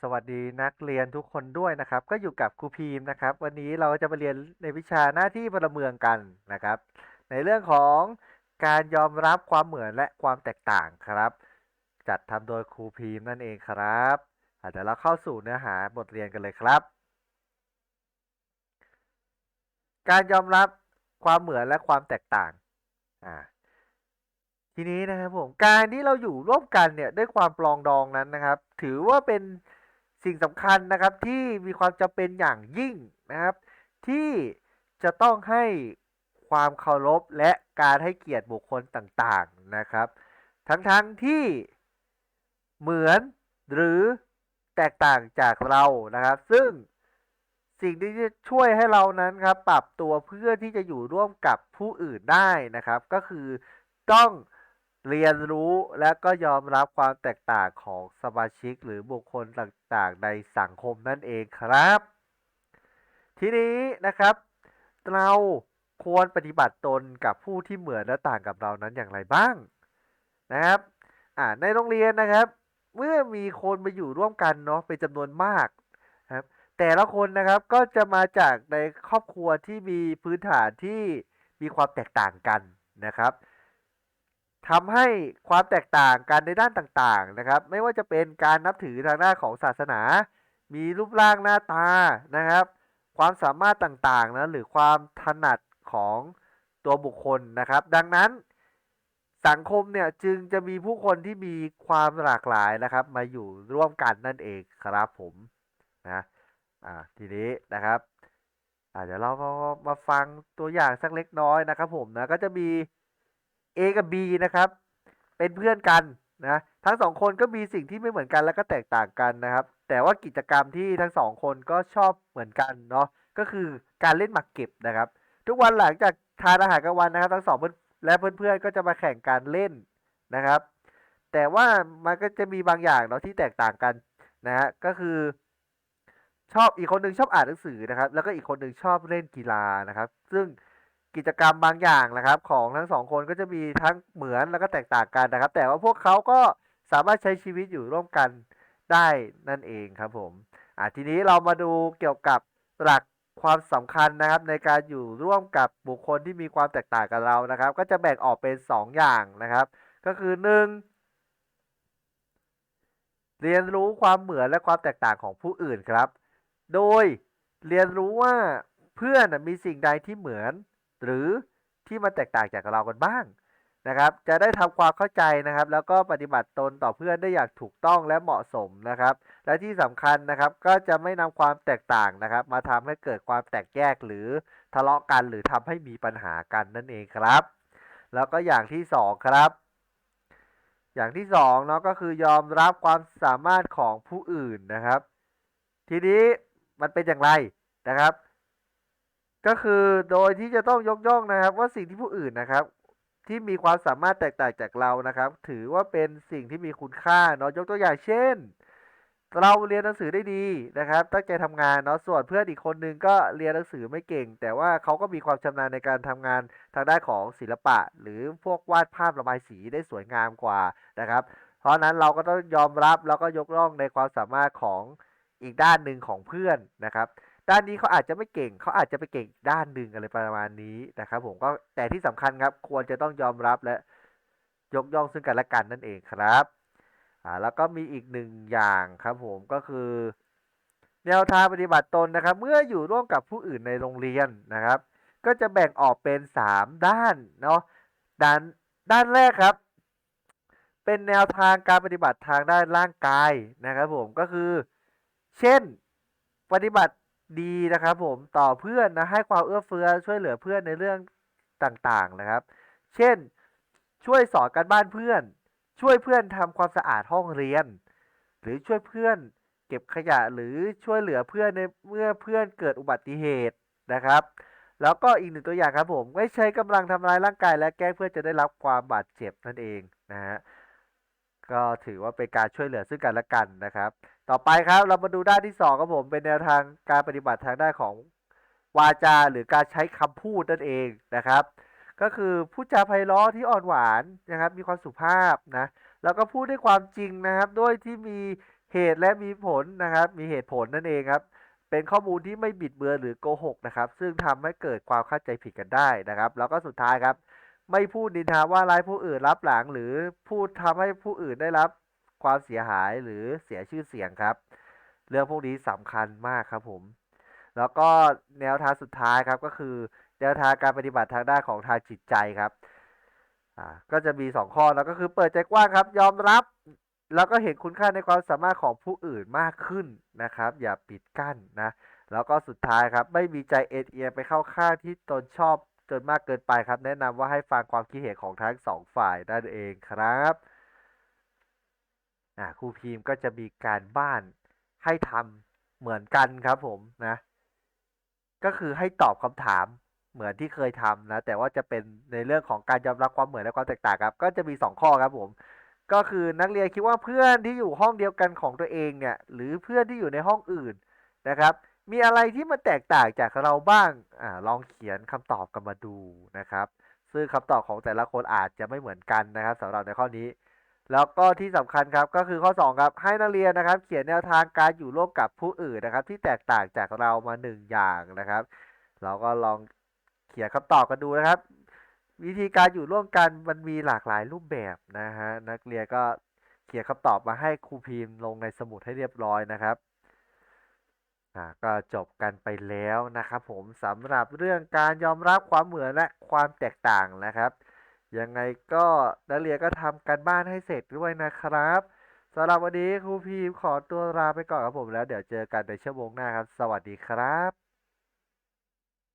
สวัสดีนักเรียนทุกคนด้วยนะครับ ก็อยู่กับครูพีมนะครับ วันนี้เราจะมาเรียนในวิชาหน้าที่พลเมืองกันนะครับ ในเรื่องของการยอมรับความเหมือนและความแตกต่างครับ จัดทำโดยครูพีมนั่นเองครับเดี๋ยวเราเข้าสู่เนื้อหาบทเรียนกันเลยครับ การยอมรับความเหมือนและความแตกต่างอ่า ทีนี้นะครับผมการที่เราอยู่ร่วมกันเนี่ยด้วยความปลองดองนั้นนะครับ ถือว่าเป็นสิ่งสำคัญนะครับที่มีความจำเป็นอย่างยิ่งนะครับ ที่จะต้องให้ความเคารพและการให้เกียรติบุคคลต่างๆนะครับ ทั้งๆทที่เหมือนหรือแตกต่างจากเรานะครับ ซึ่งสิ่งที่จะช่วยให้เรานั้นครับ ปรับตัวเพื่อที่จะอยู่ร่วมกับผู้อื่นได้นะครับ ก็คือต้อง เรียนรู้และก็ยอมรับความแตกต่างของสมาชิกหรือบุคคลต่างๆ ในสังคมนั่นเองครับ ทีนี้นะครับ เราควรปฏิบัติตนกับผู้ที่เหมือนและต่างกับเรานั้นอย่างไรบ้างนะครับอ่าในโรงเรียนนะครับ เมื่อมีคนมาอยู่ร่วมกันเนาะเป็นจำนวนมากนะครับ แต่ละคนนะครับก็จะมาจากในครอบครัวที่มีพื้นฐานที่มีความแตกต่างกันนะครับ ทำให้ความแตกต่างกันในด้านต่างๆนะครับ ไม่ว่าจะเป็นการนับถือทางด้านของศาสนา มีรูปร่างหน้าตานะครับ ความสามารถต่างๆนะหรือความถนัดของตัวบุคคลนะครับ ดังนั้นสังคมเนี่ยจึงจะมีผู้คนที่มีความหลากหลายนะครับ มาอยู่ร่วมกันนั่นเองครับผมนะอ่าทีนี้นะครับอ่าเดี๋ยวเรามามาฟังตัวอย่างสักเล็กน้อยนะครับผมนะก็จะมี A กับ B นะครับ เป็นเพื่อนกันนะทั้งสองคนก็มีสิ่งที่ไม่เหมือนกันและก็แตกต่างกันนะครับ แต่ว่ากิจกรรมที่ทั้งสองคนก็ชอบเหมือนกันเนาะก็คือการเล่นหมากเก็บนะครับ ทุกวันหลังจากทานอาหารกลางวันนะครับ ทั้งสองเพื่อนและเพื่อนๆก็จะมาแข่งการเล่นนะครับ แต่ว่ามันก็จะมีบางอย่างเนาะที่แตกต่างกันนะฮะก็คือ ชอบอีกคนหนึ่งชอบอ่านหนังสือนะครับ แล้วก็อีกคนหนึ่งชอบเล่นกีฬานะครับ ซึ่ง กิจกรรมบางอย่างนะครับ ของทั้งสองคนก็จะมีทั้งเหมือนแล้วก็แตกต่างกันนะครับ แต่ว่าพวกเขาก็สามารถใช้ชีวิตอยู่ร่วมกันได้นั่นเองครับผมอะทีนี้เรามาดูเกี่ยวกับหลักความสำคัญนะครับ ในการอยู่ร่วมกับบุคคลที่มีความแตกต่างกับเรานะครับ ก็จะแบ่งออกเป็นสองอย่างนะครับ ก็คือหนึ่งเรียนรู้ความเหมือนและความแตกต่างของผู้อื่นครับ โดยเรียนรู้ว่าเพื่อนมีสิ่งใดที่เหมือน หรือที่มันแตกต่างจากเรากันบ้างนะครับ จะได้ทำความเข้าใจนะครับ แล้วก็ปฏิบัติตนต่อเพื่อนได้อย่างถูกต้องและเหมาะสมนะครับ และที่สำคัญนะครับก็จะไม่นำความแตกต่างนะครับ มาทำให้เกิดความแตกแยกหรือทะเลาะกันหรือทำให้มีปัญหากันนั่นเองครับ แล้วก็อย่างที่สองครับ อย่างที่สองเนาะก็คือยอมรับความสามารถของผู้อื่นนะครับ ทีนี้มันเป็นอย่างไรนะครับ ก็คือโดยที่จะต้องยกย่องนะครับ ว่าสิ่งที่ผู้อื่นนะครับ ที่มีความสามารถแตกต่างจากเรานะครับ ถือว่าเป็นสิ่งที่มีคุณค่าเนาะยกตัวอย่างเช่น เราเรียนหนังสือได้ดีนะครับ ตั้งใจทำงานเนาะส่วนเพื่อนอีกคนนึงก็เรียนหนังสือไม่เก่ง แต่ว่าเขาก็มีความชำนาญในการทำงานทางด้านของศิลปะ หรือพวกวาดภาพระบายสีได้สวยงามกว่านะครับ เพราะฉะนั้นเราก็ต้องยอมรับแล้วก็ยกย่องในความสามารถของอีกด้านหนึ่งของเพื่อนนะครับ ด้านนี้เขาอาจจะไม่เก่งเขาอาจจะไปเก่งอีกด้านหนึ่งอะไรประมาณนี้นะครับผมก็แต่ที่สำคัญครับควรจะต้องยอมรับและยกย่องซึ่งกันและกันนั่นเองครับอ่าแล้วก็มีอีกหนึ่งอย่างครับผมก็คือ แนวทางปฏิบัติตนนะครับ เมื่ออยู่ร่วมกับผู้อื่นในโรงเรียนนะครับ ก็จะแบ่งออกเป็นสามด้านเนาะด้านด้านแรกครับ เป็นแนวทางการปฏิบัติทางด้านร่างกายนะครับผมก็คือ เช่น ปฏิบัติ ดีนะครับผมต่อเพื่อนนะให้ความเอื้อเฟื้อช่วยเหลือเพื่อนในเรื่องต่างๆนะครับ เช่น ช่วยสอนการบ้านเพื่อน ช่วยเพื่อนทำความสะอาดห้องเรียน หรือช่วยเพื่อนเก็บขยะหรือช่วยเหลือเพื่อนในเมื่อเพื่อนเกิดอุบัติเหตุนะครับ แล้วก็อีกหนึ่งตัวอย่างครับผม ไม่ใช้กำลังทำร้ายร่างกายและแกล้งเพื่อจะได้รับความบาดเจ็บนั่นเองนะฮะ ก็ถือว่าเป็นการช่วยเหลือซึ่งกันและกันนะครับ ต่อไปครับเรามาดูด้านที่สองครับผมเป็นแนวทางการปฏิบัติทางด้านของวาจาหรือการใช้คำพูดนั่นเองนะครับ ก็คือพูดจาไพเราะที่อ่อนหวานนะครับ มีความสุภาพนะแล้วก็พูดด้วยความจริงนะครับด้วยที่มีเหตุและมีผลนะครับ มีเหตุผลนั่นเองครับ เป็นข้อมูลที่ไม่บิดเบือนหรือโกหกนะครับ ซึ่งทำให้เกิดความเข้าใจผิดกันได้นะครับ แล้วก็สุดท้ายครับ ไม่พูดนินทาว่าร้ายผู้อื่นรับหลัง หรือพูดทำให้ผู้อื่นได้รับความเสียหายหรือเสียชื่อเสียงครับ เรื่องพวกนี้สำคัญมากครับผม แล้วก็แนวทางสุดท้ายครับก็คือแนวทางการปฏิบัติทางด้านของทางจิตใจครับก็จะมีสองข้อแล้วก็คือเปิดใจกว้างครับ ยอมรับ แล้วก็เห็นคุณค่าในความสามารถของผู้อื่นมากขึ้นนะครับ อย่าปิดกั้นนะแล้วก็สุดท้ายครับ ไม่มีใจเอ็นเอียงไปเข้าข้างที่ตนชอบ จนมากเกินไปครับ แนะนำว่าให้ฟังความคิดเห็นของทั้งสองฝ่ายนั่นเองครับครูพีมก็จะมีการบ้านให้ทำเหมือนกันครับผมนะ ก็คือให้ตอบคำถามเหมือนที่เคยทำนะ แต่ว่าจะเป็นในเรื่องของการยอมรับความเหมือนและความแตกต่างครับ ก็จะมีสองข้อครับผม ก็คือนักเรียนคิดว่าเพื่อนที่อยู่ห้องเดียวกันของตัวเองเนี่ย หรือเพื่อนที่อยู่ในห้องอื่นนะครับ มีอะไรที่มันแตกต่างจากเราบ้างอ่าลองเขียนคำตอบกันมาดูนะครับ ซึ่งคำตอบของแต่ละคนอาจจะไม่เหมือนกันนะครับสำหรับในข้อนี้ แล้วก็ที่สำคัญครับก็คือข้อ 2 ครับ ให้นักเรียนนะครับ เขียนแนวทางการอยู่ร่วมกับผู้อื่นนะครับ ที่แตกต่างจากเรามาหนึ่งอย่างนะครับ เราก็ลองเขียนคำตอบกันดูนะครับ วิธีการอยู่ร่วมกันมันมีหลากหลายรูปแบบนะฮะนักเรียนก็เขียนคำตอบมาให้ครูพิมพ์ลงในสมุดให้เรียบร้อยนะครับ ก็จบกันไปแล้วนะครับผมสำหรับเรื่องการยอมรับความเหมือนและความแตกต่างนะครับ ยังไงก็นักเรียนก็ทำกันบ้านให้เสร็จด้วยนะครับสำหรับวันนี้ครูพีมขอตัวลาไปก่อนครับผมแล้วเดี๋ยวเจอกันในชั่วโมงหน้าครับ สวัสดีครับ